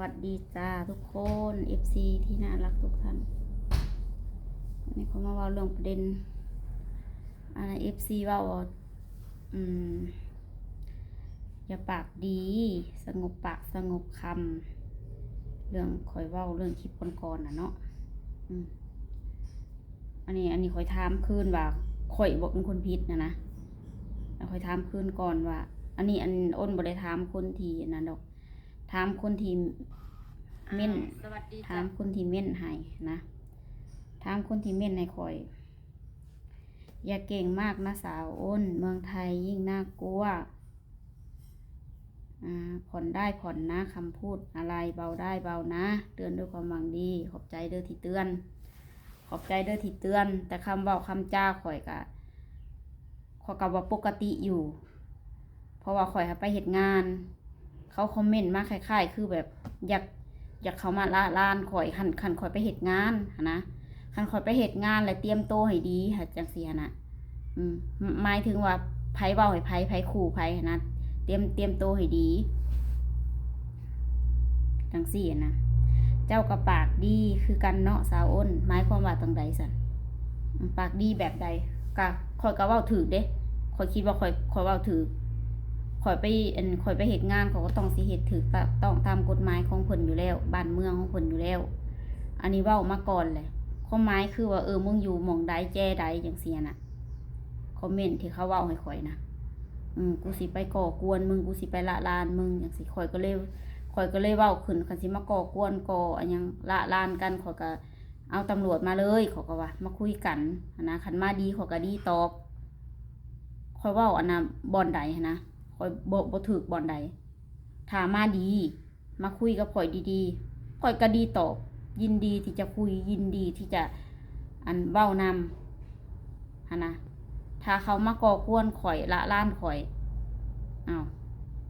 วัสดีจ้าทุกคน FC ที่น่ารักทุกท่านวันนี้เขามาว่าเรื่องประเด็นอันนั้น FC ว่าวอืม อย่าปากดี สงบปากสงบคำเรื่องคอยเว้าเรื่องคลิปก่อนๆนะเนาะอืมอันนี้ อันนี้คอยถามคืนว่าข่อยบอกเป็นคนผิดนะนะคอยถามคืนก่อนว่า อันนี้อันอ้นบ่ได้ถามคนทีนนั้นดอก ถามคนที่เม่นสวัสดีถามคนที่เม่นให้นะถามคนที่เม่นในคอย อย่าเก่งมากนะสาวอ้น เมืองไทยยิ่งน่ากลัวอ่าผ่อนได้ผ่อนนะคำพูดอะไรเบาได้เบานะ เตือนด้วยความหวังดี ขอบใจเด้อที่เตือน ขอบใจเด้อที่เตือน แต่คำเบาคำจ้าข่อยกะข่อยกับว่าปกติอยู่ เพราะว่าข่อยหาไปเหตุงาน เขาคอมเมนต์มาคล้ายๆ คือแบบอยากอยากเขามาละลานข่อยคันคันข่อยไปเหตุงานนะคันข่อยไปเหตุงานแล้วเตรียมโตวให้ดีค่ะจังเสียนะอืมหมายถึงว่าไผเว้าให้ไผไผขู่ไผหั้นะเตรียมเตรียมโตวให้ดีจังสี่นะเจ้ากระปากดีคือกันเนาะสาวอ้นหมายความว่าตรงใดสันปากดีแบบใดกะข่อยก็เว้าถือเด้ข่อยคิดว่าข่อยข่อยเว้าถือ ข่อยไปอันข่อยไปเหตุงานเขาก็ต้องสิเหตุถือต้องตามกฎหมายของเพิ่นอยู่แล้วบ้านเมืองของเพิ่นอยู่แล้ว อันนี้ว้ามาก่อนเลยความหมายคือว่าเออมึงอยู่หมองใดแจ้ใดจังเสียน่ะคอมเมนต์ที่เขาว้าให้ข่อยนะอืมกูสิไปก่อกวนมึงกูสิไปละลานมึงจังสิข่อยก็เลยข่อยก็เลยว้าขึ้นคันสิมาก่อกวนก่ออันยังละลานกันข่อยก็เอาตำรวจมาเลยเขาก็ว่า มาคุยกันนะคันมาดีขอก็ดีตอบข่อยว้าอันนะบอนใดนะ ข่อยบ่บ่ถึกบ่อนใดถามมาดี มาคุยกับข่อยดีๆข่อยก็ดีตอบ ยินดีที่จะคุยยินดีที่จะอันเว้านำหันนะถ้าเขามาก่อกวนข่อยละล้านข่อยอ้าว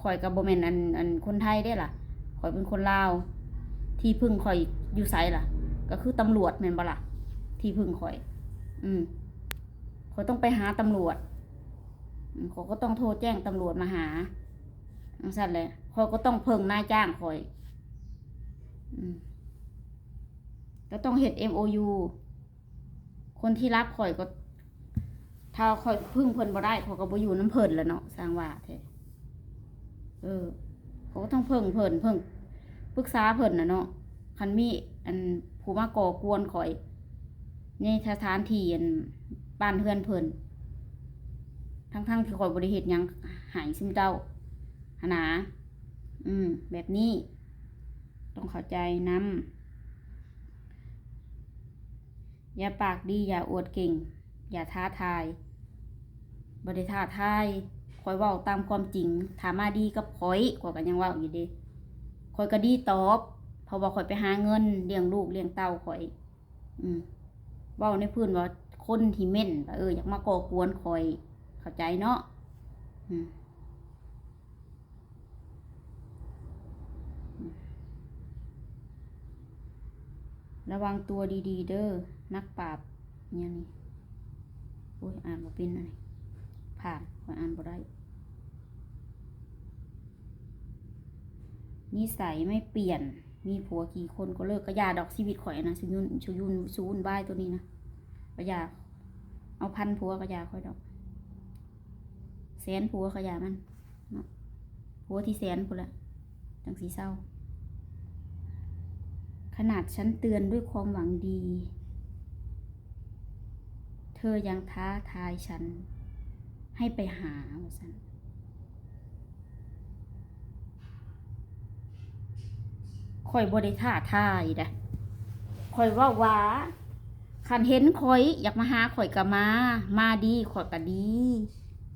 ข่อยกับบ่แม่นอันอันคนไทยได้ล่ะข่อยเป็นคนลาว ที่พึ่งข่อยอยู่ไสล่ะ ก็คือตำรวจแม่นบ่ล่ะที่พึ่งข่อย อืมข่อยต้องไปหาตำรวจ เขาก็ต้องโทรแจ้งตำรวจมาหาอังสั่นเลยเขาก็ต้องเพิ่งนายจ้างคอยอก็ต้องเฮ็ด MOU คนที่รับข่อยก็ ถ้าข่อยพึ่งเพิ่นบ่ได้เขาก็บ่อยู่น้ำเพิ่นแล้วเนาะสร้างว่าแท้เออเขาก็ต้องเพิ่งเพิ่นเพิ่งปรึกษาเพิ่นนะเนาะคันมีอันผู้มาก่อกวนข่อย ในสถานที่อันบ้านเฮือนเพิ่น ทั้งๆที่คอยบริเหตุยังหายซึมเจ้าหนา อืม แบบนี้ ต้องเข้าใจนำอย่าปากดี อย่าอวดเก่ง อย่าท้าทายบริท้าทายคอยว่าตามความจริง ถามมาดีกับคอยกว่ากันยังว่าอยู่ดีคอยก็ดีตอบ เพราะว่าคอยไปหาเงินเลี้ยงลูกเลี้ยงเต้าคอย อืมว่าในพื้นว่าคนที่เม่นเอออยากมาก่อกวนคอย เข้าใจเนาะระวังตัวดีๆ เด้อ นักปราบเนี่ยนี่โอ้ยอ่านบ่เป็นอันนี้ผ่านขอยอ่านบ่ได้ นิสัยไม่เปลี่ยน มีผัวกี่คนก็เลิกกระยาดอกชีวิตข่อยนะชุยุนชุยุนชูนบ้ายตัวนี้นะกระยาเอาพันผัวกระยาข่อยดอก แสนผัวขยามันเนาะผัวที่แสนพุ่นละจังสีเศร้า ขนาดฉันเตือนด้วยความหวังดี เธอยังท้าทายฉัน ให้ไปหาว่าสันคอยบริท่าทายนะคอยว่าว่าคันเห็นคอยอยากมาหาคอยก็มา มาดีคอยก็ดี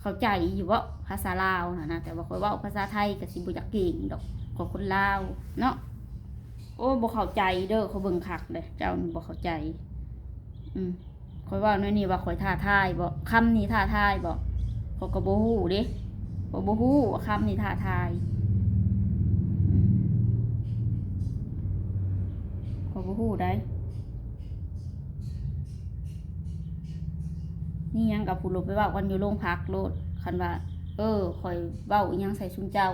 เข้าใจอยู่ว่าภาษาลาวนะนะแต่ว่าคอยว่าภาษาไทยกับสิบุจักเก่งดอกของคนลาวเนาะโอ้บ่เข้าใจเด้อเขาเบิ่งคักเลยเจ้านี่บ่เข้าใจ อืมคอยว่านนี่ว่าคอยท่าทายบ่คำนี้ท่าทายบ่เขาก็บ่ฮู้เด้บ่บ่ฮู้ว่าคำนี้ท่าทายเขาบ่ฮู้ได้ นี่ยังกับผู้ลบไปว่ากันอยู่โรงพักโลดคันว่า เออคอยเว้าอยังใส่ชุมเจ้า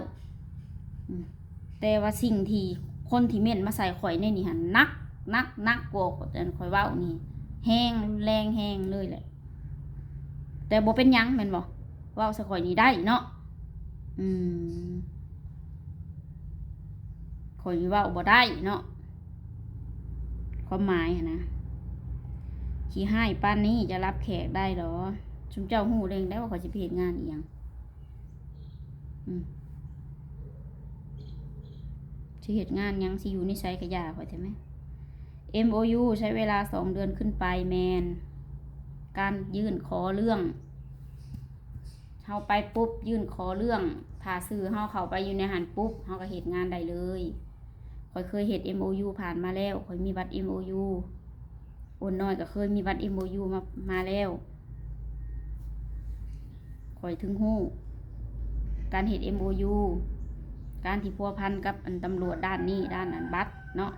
แต่ว่าสิ่งที่คนที่เม่นมาใส่ข่อยในนี่หันนักนักนักกว่าแต่ข่อยเว้านี่แห้งแรงแห้งเลยแหละ แต่บ่เป็นยังแม่นบ่เว้าใส่ข่อยนี่ได้เนาะอืมข่อยเว้าบ่ได้เนาะความหมายนะ ขี้ให้ป้านนี้จะรับแขกได้หรอ ชุมเจ้าหูเรงได้ว่าเขาจะเหตุงานอีหยังอืมสิเหตุงานยังสิอยู่ในไซกระยาข่อยใช่ไหม MOU ใช้เวลาสองเดือนขึ้นไปแมน การยื่นขอเรื่องเฮาไปปุ๊บยื่นขอเรื่องถ้าซื้อเฮาเข้าไปอยู่ในหันปุ๊บเฮาก็เหตุงานได้เลยข่อยเคยเหตุ MOU ผ่านมาแล้วข่อยมีบัตร MOU โอนน้อยก็เคยมีบัตร MOU มามาแล้วข่อยถึงหู้ การเห็ด MOU การที่พัวพันกับอันตำรวจด้านนี้ด้านอันบัตรเนาะ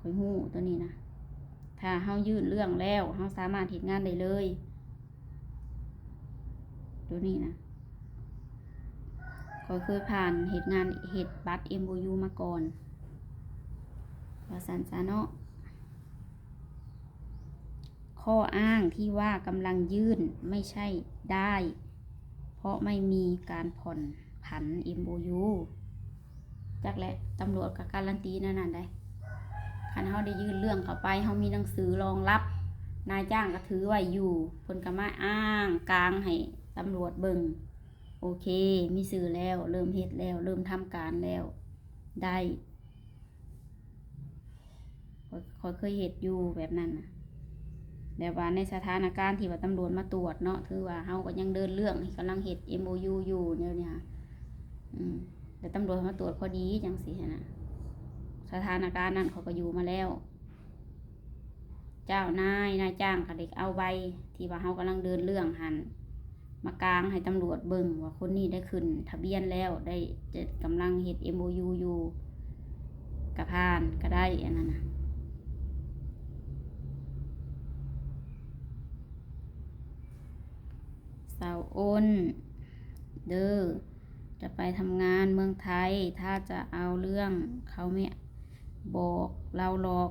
ข่อยหู้ตัวนี้นะถ้าเฮายื่นเรื่องแล้วเฮาสามารถเห็ดงานได้เลย ตัวนี้นะข่อยเคยผ่านเหตุงานเหตุบัตร MOU มาก่อนว่าสันซาเนาะ ข้ออ้างที่ว่ากำลังยื่นไม่ใช่ได้ เพราะไม่มีการผ่อนผัน MOU จักแหละตำรวจกับการันตีนั่นน่ะได้คันเขาได้ยื่นเรื่องเข้าไปเขามีหนังสือรองรับ นายจ้างก็ถือไว้อยู่เพนก็มาอ้างกลางให้ตำรวจเบิงโอเค มีสื่อแล้ว เริ่มเฮ็ดแล้ว เริ่มทำการแล้ว ได้ข้อยเคยเฮ็ดอยู่แบบนั้นนะ แต่ว่าในสถานการณ์ที่ว่าตำรวจมาตรวจเนาะถือว่าเฮาก็ยังเดินเรื่องกำลังเฮ็ด MOU อยู่เนี่ยเนี่ยอืมแต่ตำรวจมาตรวจพอดีจังสินะสถานการณ์นั้นเขาก็อยู่มาแล้ว เจ้านายนายจ้างกับเด็กเอาใบ ที่ว่าเฮากำลังเดินเรื่องหันมากลางให้ตำรวจเบิ่งว่าคนนี้ได้ขึ้น ทะเบียนแล้วได้จะกำลังเฮ็ด MOU อยู่กระพานก็ได้อันนั้นนะ สาวอ้น เดอจะไปทำงานเมืองไทย ถ้าจะเอาเรื่องเขาไม่บอกเราหรอก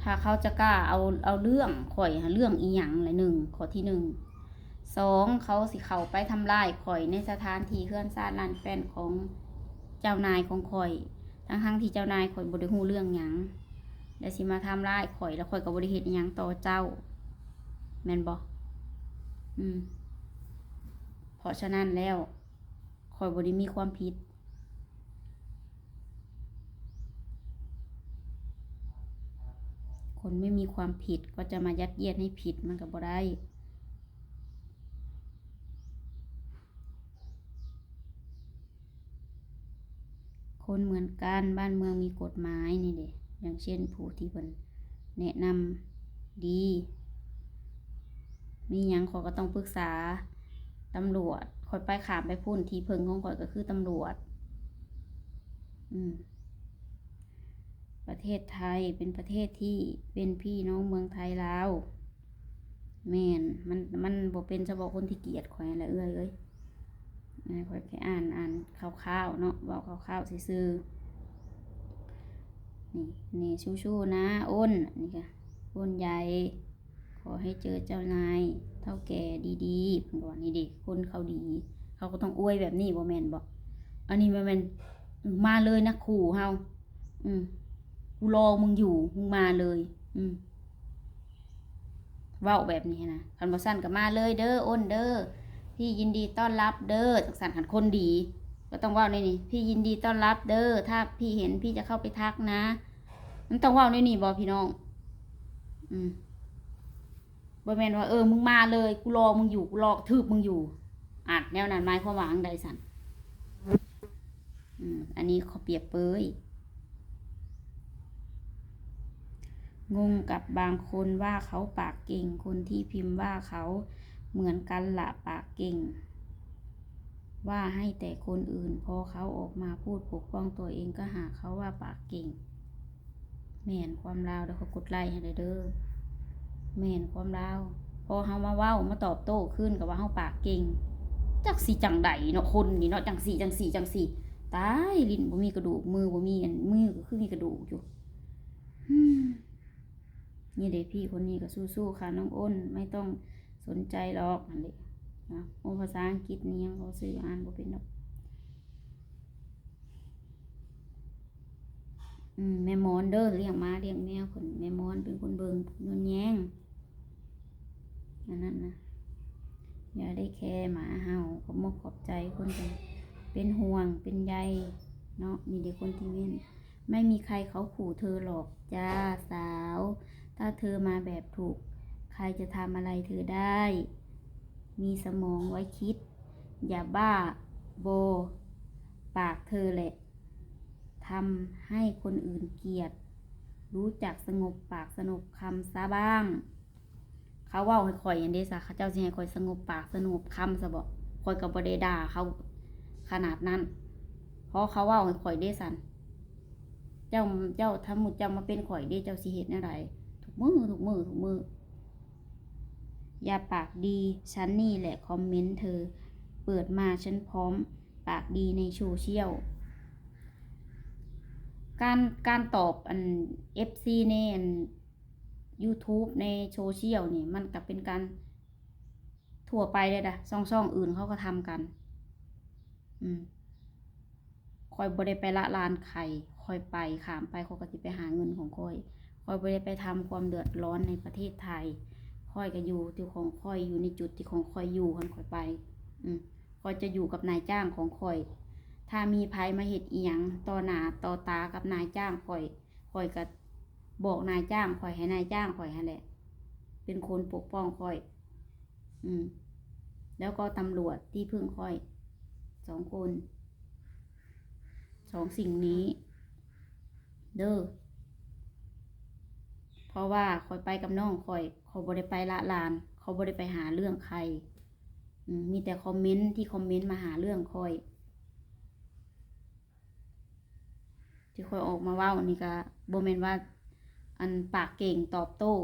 ถ้าเขาจะกล้าเอาเอาเรื่องข่อยเรื่องอีหยังเลยหนึ่งข้อที่หนึ่งสองเขาสิเขาไปทำลายข่อยในสถานที่เคลื่อนซาดลานแฟนของเจ้านายของข่อย ทั้งทั้งที่เจ้านายข่อยบริหูเรื่องหยังแล้วสิมาทำลายข่อยแล้วข่อยกับบริเหตุหยังต่อเจ้าแมนบอก อืม เพราะฉะนั้นแล้วคอยบริมีความผิด คนไม่มีความผิดก็จะมายัดเยียดให้ผิดมันก็บ่ได้คนเหมือนกันบ้านเมืองมีกฎหมายนี่เด็อย่างเช่นผู้ที่เพิ่นแนะนำดี มียังขอยก็ต้องปรึกษาตำรวจคอยไปขามไปพุ่นทีเพิงของขอยก็คือตำรวจ อืม ประเทศไทยเป็นประเทศที่เป็นพี่น้องเมืองไทยลาวแมนมันมันบ่เป็นเฉพาะคนที่เกลียดข่อยละเอ้ยเอ้ยข่อยแค่อ่านอ่านคร่าวๆเนาะเว้าคร่าวๆซื่อนี่นี่ชู้ๆนะ อ้นนี่ค่ะอ้นใหญ่ ขอให้เจอเจ้านายเท่าแก่ดีๆเพิ่นก็ว่านี่เด็กคนเขาดี เขาก็ต้องอวยแบบนี้บ่แมนบ่อันนี้บ่แมนมาเลยนะขู่เฮาอืมกูรอมึงอยู่มึงมาเลย อืมเว้าแบบนี้นะคันบ่สั้นก็มาเลยเด้ออ้นเด้อพี่ยินดีต้อนรับเด้อจังซั่นคันคนดี ก็ต้องเว้าในนี่พี่ยินดีต้อนรับเด้อถ้าพี่เห็นพี่จะเข้าไปทักนะมันต้องเว้าในนี่บ่พี่น้อง อืม บ่แม่นว่าเออมึงมาเลยกูรอมึงอยู่กูรอทืบมึงอยู่อาจแนวนั้นหมายความว่าอังใดสันอืมอันนี้เขาเปรียบเปยงงกับบางคนว่าเขาปากเก่ง คนที่พิมพ์ว่าเขาเหมือนกันละปากเก่ง ว่าให้แต่คนอื่น พอเขาออกมาพูดปกป้องตัวเองก็หาเขาว่าปากเก่งแม่นความลาวแล้วเขากดไลค์ให้เด้อ แม่นความลาวพอเฮามาเว้ามาตอบโต้ขึ้นกับว่าเฮาปากเก่งจักสีจังใดเนาะคนนี่เนาะจังสีจังสีจังสีตายลิ้นบ่มีกระดูกมือบ่มีอันมือก็คือมีกระดูกอยู่นี่เด็กพี่คนนี้ก็สู้ๆค่ะน้องอ้นไม่ต้องสนใจหรอกอันนี้นะโอภาษาอังกฤษนี่ยังเขาซื้ออ่านบ่เป็นหรอกอืมแม่มอนเด้อเลี้ยงมาเลี้ยงแมวคนแม่มอนเป็นคนเบิงนวลแยง นนั้นนะอย่าได้แคร์หมาเห่าขอบมกขอบใจคนเป็นเป็นห่วงเป็นใยเนาะมีเด็กคนที่เว้นไม่มีใครเขาขู่เธอหรอกจ้าสาว ถ้าเธอมาแบบถูก ใครจะทำอะไรเธอได้ มีสมองไว้คิด อย่าบ้าโบ ปากเธอแหละทำให้คนอื่นเกลียด รู้จักสงบปากสงบคำซะบ้าง เขาว่าให้ข่อยอย่างเดซ่ะเขาเจ้าสิให้ข่อยสงบปากสงบคำซะบอกข่อยกับบเดด่าเขาขนาดนั้น เพราะเขาว่าให้ข่อยเดซันเจ้าเจ้าทำมุดเจ้ามาเป็นข่อยเดเจ้าสิเหตุอะไรถูกมือถูกมือถูกมืออย่าปากดีฉันนี่แหละคอมเมนต์เธอ เปิดมาฉันพร้อม ปากดีในโซเชียลการการตอบอัน FC ในอัน YouTube ในโซเชียลนี่มันกับเป็นการทั่วไปเลยนะช่องช่องอื่นเขาก็ทำกัน อืมคอยบ่ได้ไปละลานใครคอยไปขามไปเขาก็สิไปหาเงินของคอยคอยบ่ได้ไปทำความเดือดร้อนในประเทศไทยคอยก็อยู่ที่ของคอยอยู่ในจุดที่ของคอยอยู่คันคอยไป อืมคอยจะอยู่กับนายจ้างของคอย ถ้ามีภัยมาเหตุอีหยังต่อหน้าต่อตากับนายจ้างคอยคอยก็บ บอกนายจ้างคอยให้นายจ้างคอยให้แหละ เป็นคนปกป้องคอย อืม แล้วก็ตำรวจที่พึ่งคอย สองคน สองสิ่งนี้ เด้อเพราะว่าคอยไปกับน้องคอยเขาบ่ได้ไปละลาน เขาบ่ได้ไปหาเรื่องใครมีแต่คอมเมนต์ที่คอมเมนต์มาหาเรื่องคอย ที่คอยออกมาว่านี่ก็บ่แมนว่า อันปากเก่งตอบโต้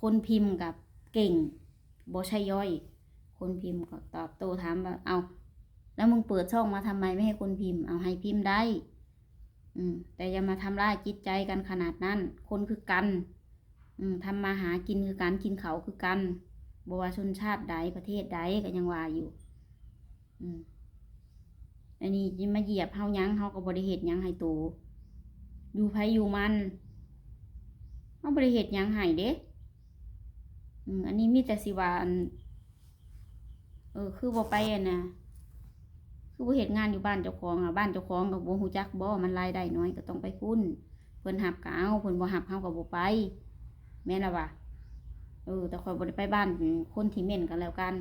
คนพิมพ์กับเก่งบ่ใช่ย่อย คนพิมพ์ก็ตอบโต้ถามว่าเอาแล้วมึงเปิดช่องมาทำไมไม่ให้คนพิมพ์ เอาให้พิมพ์ได้ อืม แต่อย่ามาทำร้ายจิตใจกันขนาดนั้น คนคือกัน อืมทำมาหากินคือกันกินเขาคือกันบวชนชาติใดประเทศใดก็ยังว่าอยู่ อืมอันนี้จิมาเหยียบเฮายั้งเฮาก็บบริเหตุยั้งให้โตอยู่ไผอยู่มัน เฮาบริเหตุยังให้เด้ออันนี้มีแต่สิวาอันเออ คือบ่ไปอะนะคือบ่เฮ็ดงานอยู่บ้านเจ้าของอะบ้านเจ้าของก็บ่ฮู้จักบ่มันรายได้น้อยก็ต้องไปพุ่นเพิ่นหับก็เอาเพิ่นบ่หับเฮาก็บ่ไป แม่นล่ะวะเออ แต่ข่อยบ่ได้ไปบ้านคนที่เม่นกันแล้วกัน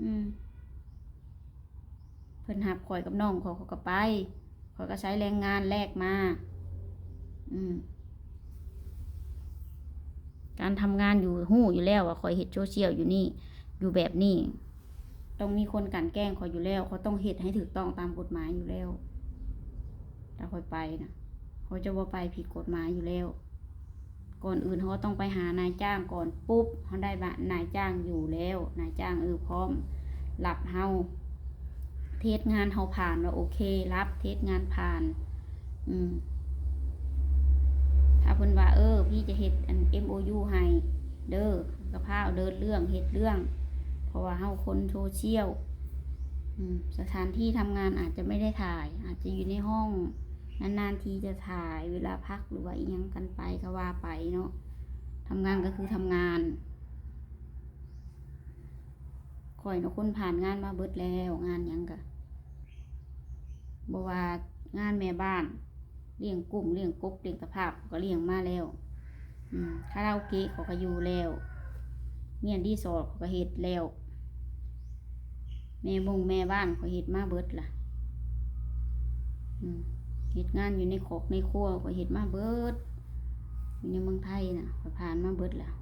อืมเพิ่นหับข่อยกับน้องข่อยเขาก็ไปข่อยก็ใช้แรงงานแลกมา อืม การทำงานอยู่หู้อยู่แล้วว่าข่อยเฮ็ดโซเชียลอยู่นี่อยู่แบบนี้ต้องมีคนกันแกล้งเขาอยู่แล้วเขาต้องเฮ็ดให้ถูกต้องตามกฎหมายอยู่แล้วถ้าคอยไปนะเขาจะว่าไปผิดกฎหมายอยู่แล้ว ก่อนอื่นเขาต้องไปหานายจ้างก่อนปุ๊บเขาได้บะนายจ้างอยู่แล้ว นายจ้างเออพร้อมหลับเฮาเทสงานเฮาผ่านว่าโอเครับ เทสงานผ่าน อืม ถ้าเพิ่นว่าเออ พี่จะเฮ็ดอัน MOU ให้เด้อกระเพาเดินเรื่องเฮ็ดเรื่อง เพราะว่าเฮาคนโซเชียลสถานที่ทำงานอาจจะไม่ได้ถ่าย อาจจะอยู่ในห้อง นานๆทีจะถ่ายเวลาพักหรือว่าอียังกันไปก็ว่าไปเนาะทำงานก็คือทำงานข่อยเนาะคนผ่านงานมาเบิดแล้วงานยังกะบว่างานแม่บ้าน เลี้ยงกุ้งเลี้ยงกบเลี้ยงตะภาพก็เลี้ยงมาแล้วคาราโอเกะเขาก็อยู่แล้วเมียนดีสอดเขาก็เฮ็ดแล้วแม่บงแม่บ้านเขาเฮ็ดมาเบิดล่ะเฮ็ดงานอยู่ในขอกในครัวก็เฮ็ดมาเบิดอยู่ในเมืองไทยน่ะก็ผ่านมาเบิดล้ว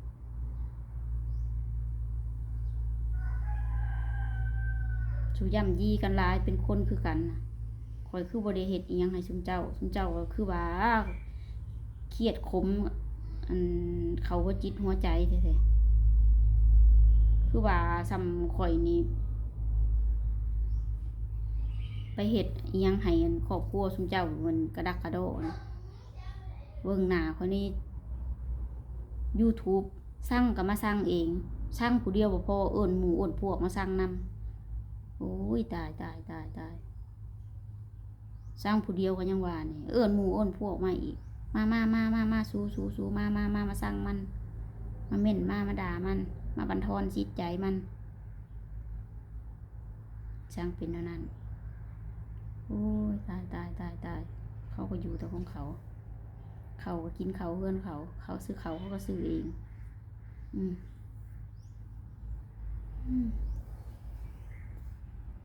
สุย่ำยีกันลายเป็นคนคือกันน่ะ คอยคือบริเหตุอียังให้ชุมเจ้าชุมเจ้าก็คือว่าเครียดขมอันเขาก็จิตหัวใจแท้ๆคือว่าซ้ำข่อยนี่เฮ็ดอิหยังให้อันครอบครัวซุมเจ้ามันกระดักกระโดดนะเบิ่งหน้าคนนี้ YouTube สร้างก็มาสร้างเองสร้างผู้เดียวบ่พอเอิ้นหมู่เอิ้นพวกมาสร้างนำโอ้ยตายตายตายตาย สร้างผู้เดียวก็ยังว่านี่เอิ้นหมู่เอิ้นพวกมาอีก มามามามามาสู้สู้สู้มามามามาสร้างมัน มาเม่นมามาด่ามัน มาบันทอนจิตใจมันช่างเป็นเท่านั้นโอ้ยตายตายตายตายเขาก็อยู่แต่ของเขา เขาก็กินเขาเพื่อนเขา เขาซื้อเขาเขาก็ซื้อเอง อืม อืม